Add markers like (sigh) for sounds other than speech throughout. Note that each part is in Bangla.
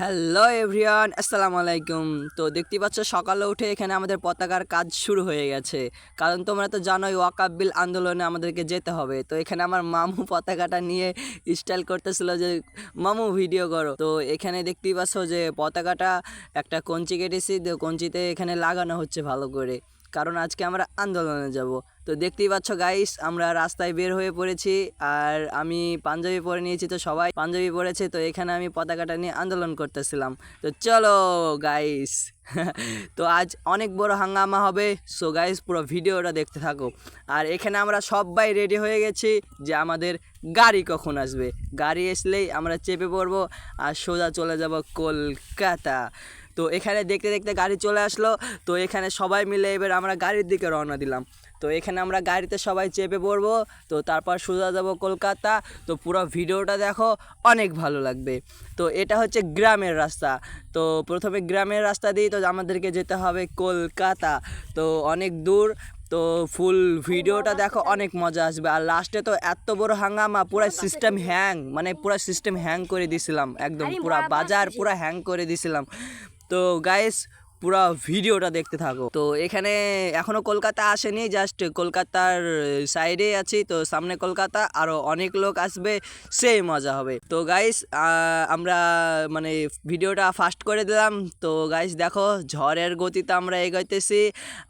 হ্যালো এভরিওয়ান আসসালামু আলাইকুম তো দেখতে পাচ্ছ, সকালে উঠে এখানে আমাদের পতাকার কাজ শুরু হয়ে গেছে। কারণ তোমরা তো জানোই ওয়াকাবিল আন্দোলনে আমাদেরকে যেতে হবে। তো এখানে আমার মামু পতাকাটা নিয়ে স্টাইল করতেছিল যে, মামু ভিডিও করো। তো এখানে দেখতেই পাচ্ছ যে, পতাকাটা একটা কঞ্চি কেটেছি। কঞ্চিতে এখানে লাগানো হচ্ছে ভালো করে। কারণ আজকে আমরা আন্দোলনে যাব। তো দেখতেই পাচ্ছ গাইস আমরা রাস্তায় বের হয়ে পড়েছি আর আমি পাঞ্জাবি পরে নিয়েছি তো সবাই পাঞ্জাবি পরেছে, তো এখানে আমি পতাকাটা নিয়ে আন্দোলন করতেছিলাম। তো চলো গাইস (laughs) তো আজ অনেক বড় হাঙ্গামা হবে সো গাইস পুরো ভিডিওটা দেখতে থাকো। আর এখানে আমরা সবাই রেডি হয়ে গেছি যে আমাদের গাড়ি কখন আসবে। গাড়ি আসলেই আমরা চেপে পড়ব আর সোজা চলে যাব কলকাতা। তো এখানে দেখতে দেখতে গাড়ি চলে আসলো। তো এখানে সবাই মিলে এবার আমরা গাড়ির দিকে রওনা দিলাম। তো এখানে আমরা গাড়িতে সবাই চেপে পড়ব। তো তারপর সোজা যাব কলকাতা। তো পুরো ভিডিওটা দেখো, অনেক ভালো লাগবে। তো এটা হচ্ছে গ্রামের রাস্তা। তো প্রথমে গ্রামের রাস্তা দিয়ে তো আমাদেরকে যেতে হবে কলকাতা। তো অনেক দূর। তো ফুল ভিডিওটা দেখো অনেক মজা আসবে। আর লাস্টে তো এত বড় হাঙ্গামা পুরো সিস্টেম হ্যাং মানে পুরো সিস্টেম হ্যাং করে দিছিলাম একদম পুরো বাজার পুরো হ্যাং করে দিছিলাম। তো গাইস পুরো ভিডিওটা দেখতে থাকো। তো এখানে এখনও কলকাতা আসেনি জাস্ট কলকাতার সাইডে আছি, তো সামনে কলকাতা আরও অনেক লোক আসবে, সেই মজা হবে। তো গাইস আমরা মানে ভিডিওটা ফাস্ট করে দিলাম। তো গাইস দেখো, ঝড়ের গতিতে আমরা এগোইতেছি।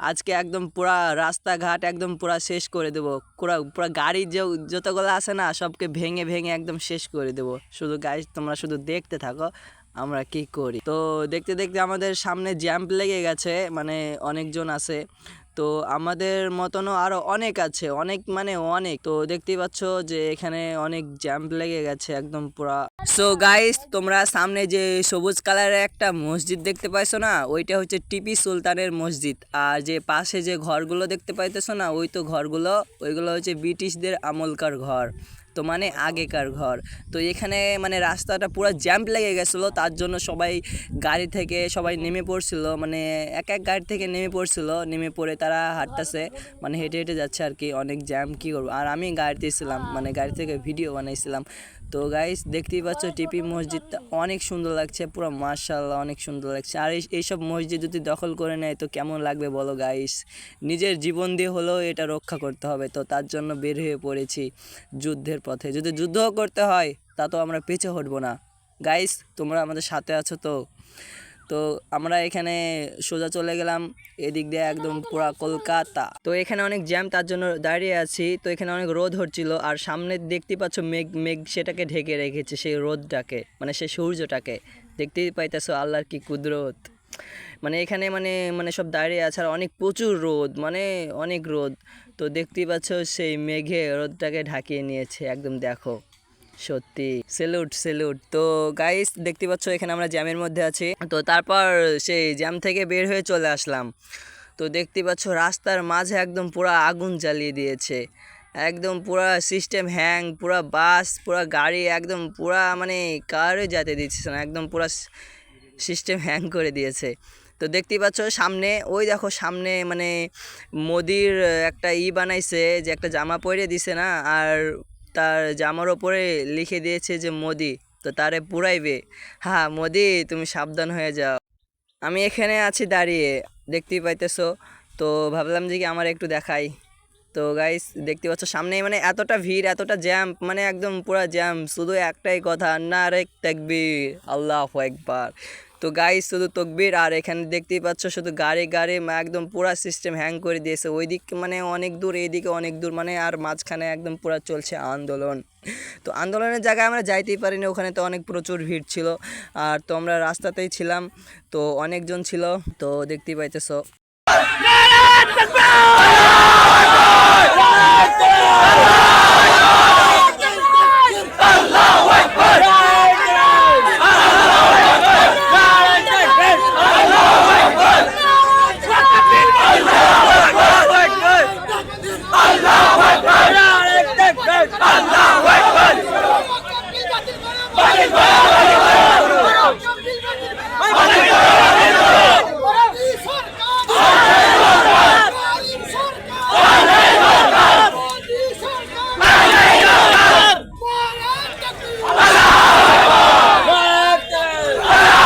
আজকে একদম পুরা রাস্তাঘাট একদম পুরা শেষ করে দেবো। পুরা পুরা গাড়ি যে, যতগুলো আছে না, সবকে ভেঙে ভেঙে একদম শেষ করে দেবো। শুধু গাইস তোমরা শুধু দেখতে থাকো। আমরা কি করি? তো দেখতে দেখতে আমাদের সামনে জ্যাম্প লেগে গেছে মানে অনেকজন আছে। তো আমাদের মতনও আরও অনেক আছে, অনেক মানে অনেক। তো দেখতেই পাচ্ছ যে এখানে অনেক জ্যাম্প লেগে গেছে, একদম পুরা সো গাইস তোমরা সামনে যে সবুজ কালারের একটা মসজিদ দেখতে পাইছো না, ওইটা হচ্ছে টিপি সুলতানের মসজিদ। আর যে পাশে যে ঘরগুলো দেখতে পাইতেছো না, ওই তো ঘরগুলো, ওইগুলো হচ্ছে ব্রিটিশদের আমলকার ঘর, তো মানে আগেকার ঘর। তো এখানে মানে রাস্তাটা পুরো জ্যাম্প লেগে গেছিল, তার জন্য সবাই গাড়ি থেকে সবাই নেমে পড়ছিল মানে এক এক গাড়ি থেকে নেমে পড়ছিল, নেমে পড়ে তারা হাঁটতেছে মানে হেঁটে হেঁটে যাচ্ছে আর কি, অনেক জ্যাম, কী করব? আর আমি গাড়িতে ছিলাম মানে গাড়ি থেকে ভিডিও বানাইছিলাম। তো গাইস দেখতেই পাচ্ছ, টিপি মসজিদটা অনেক সুন্দর লাগছে, পুরো মার্শাল্লাহ অনেক সুন্দর লাগছে। আর এই, এইসব মসজিদ যদি দখল করে নেয়, তো কেমন লাগবে বলো গাইস নিজের জীবন দিয়ে হলেও এটা রক্ষা করতে হবে, তো তার জন্য বের হয়ে পড়েছি যুদ্ধের পথে। যদি যুদ্ধও করতে হয়, তা তো আমরা পিছে হটবো না। গাইস তোমরা আমাদের সাথে আছো তো? তো আমরা এখানে সোজা চলে গেলাম, এদিক দিয়ে একদম পুরা কলকাতা। তো এখানে অনেক জ্যাম, তার জন্য দাঁড়িয়ে আছি। তো এখানে অনেক রোদ হচ্ছিল, আর সামনে দেখতে পাচ্ছ মেঘ মেঘ সেটাকে ঢেকে রেখেছে সেই রোদটাকে মানে সেই সূর্যটাকে। দেখতেই পাইতেছো আল্লাহর কি কুদরত। মানে এখানে মানে মানে সব দাঁড়িয়ে আছে, আর অনেক প্রচুর রোদ মানে অনেক রোদ। তো দেখতেই পাচ্ছ সেই মেঘে রোদটাকে ঢাকিয়ে নিয়েছে, একদম দেখো। সত্যি। সেলুট সেলুট তো গাইস দেখতে পাচ্ছ, এখানে আমরা জ্যামের মধ্যে আছি। তো তারপর সেই জ্যাম থেকে বের হয়ে চলে আসলাম। তো দেখতে পাচ্ছ, রাস্তার মাঝে একদম পুরো আগুন জ্বালিয়ে দিয়েছে। একদম পুরা সিস্টেম হ্যাং পুরা বাস পুরা গাড়ি একদম পুরা মানে কারও যেতে দিচ্ছে না। একদম পুরা সিস্টেম হ্যাং করে দিয়েছে। তো দেখতেই পাচ্ছ, সামনে, ওই দেখো সামনে মানে মোদির একটা ই বানাইছে যে একটা জামা পরে দিছে না? আর তার জামার ওপরে লিখে দিয়েছে যে, মোদি, তো তারে পুরাইবে। হ্যাঁ মোদি, তুমি সাবধান হয়ে যাও। আমি এখানে আছি দাঁড়িয়ে, দেখতেই পাইতেছো। তো ভাবলাম যে কি আমার একটু দেখাই। তো গাইস দেখতে পাচ্ছ সামনে মানে এতটা ভিড়, এতটা জ্যাম মানে একদম পুরো জ্যাম শুধু একটাই কথা না রে তাকবীর, আল্লাহ একবার তো গাইস শুধু তকবির আর এখানে দেখতেই পাচ্ছ শুধু গাড়ি গাড়ি একদম পুরা সিস্টেম হ্যাং করে দিয়েছে। ওই দিক মানে অনেক দূর, এইদিকে অনেক দূর মানে আর মাঝখানে একদম পুরা চলছে আন্দোলন। তো আন্দোলনের জায়গায় আমরা যাইতেই পারিনি, ওখানে তো অনেক প্রচুর ভিড় ছিল। আর তো আমরা রাস্তাতেই ছিলাম, তো অনেকজন ছিল, তো দেখতেই পাইতেছো।